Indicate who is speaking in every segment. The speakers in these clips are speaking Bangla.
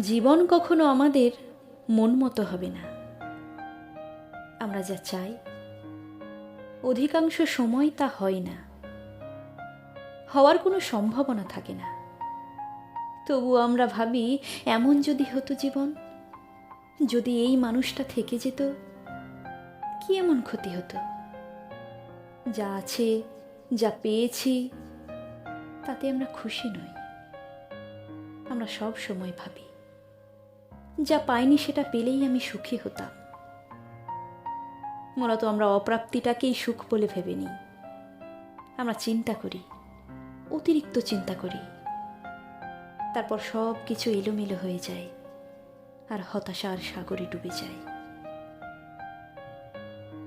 Speaker 1: জীবন কখনো আমাদের মন মতো হবে না। আমরা যা চাই, অধিকাংশ সময় তা হয় না। হওয়ার কোনো সম্ভাবনা থাকে না। তবু আমরা ভাবি, এমন যদি হতো জীবন, যদি এই মানুষটা থেকে যেত, কি এমন ক্ষতি হতো? যা আছে, যা পেয়েছি, তাতে আমরা খুশি নই। আমরা সব সময় ভাবি। যা পাইনি সেটা পেলেই আমি সুখী হতাম। মূলত আমরা অপ্রাপ্তিটাকেই সুখ বলে ভেবে নিই। আমরা চিন্তা করি, অতিরিক্ত চিন্তা করি। তারপর সব কিছু এলোমেলো হয়ে যায় আর হতাশার সাগরে ডুবে যায়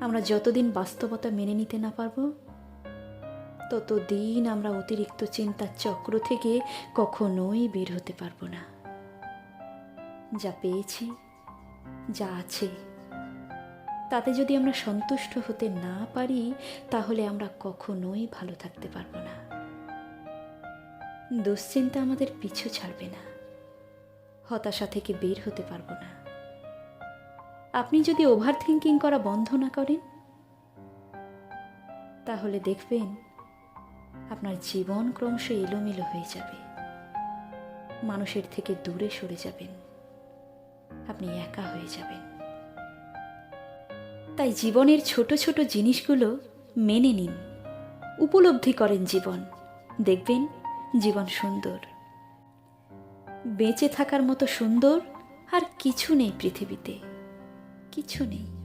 Speaker 1: আমরা যতদিন বাস্তবতা মেনে নিতে না পারব, ততদিন আমরা অতিরিক্ত চিন্তার চক্র থেকে কখনোই বের হতে পারব না। যা পেয়েছি, যা আছে। তাতে যদি আমরা সন্তুষ্ট হতে না পারি, তাহলে আমরা কখনোই ভালো থাকতে পারব না। দুশ্চিন্তা আমাদের পিছু ছাড়বে না। হতাশা থেকে বের হতে পারব না। আপনি যদি ওভার থিঙ্কিং করা বন্ধ না করেন, তাহলে দেখবেন আপনার জীবন ক্রমশ এলোমেলো হয়ে যাবে। মানুষের থেকে দূরে সরে যাবেন। আপনি একা হয়ে যাবেন। তাই জীবনের ছোট ছোট জিনিসগুলো মেনে নিন। উপলব্ধি করেন জীবন। দেখবেন জীবন সুন্দর। বেঁচে থাকার মতো সুন্দর আর কিছু নেই পৃথিবীতে। কিছু নেই।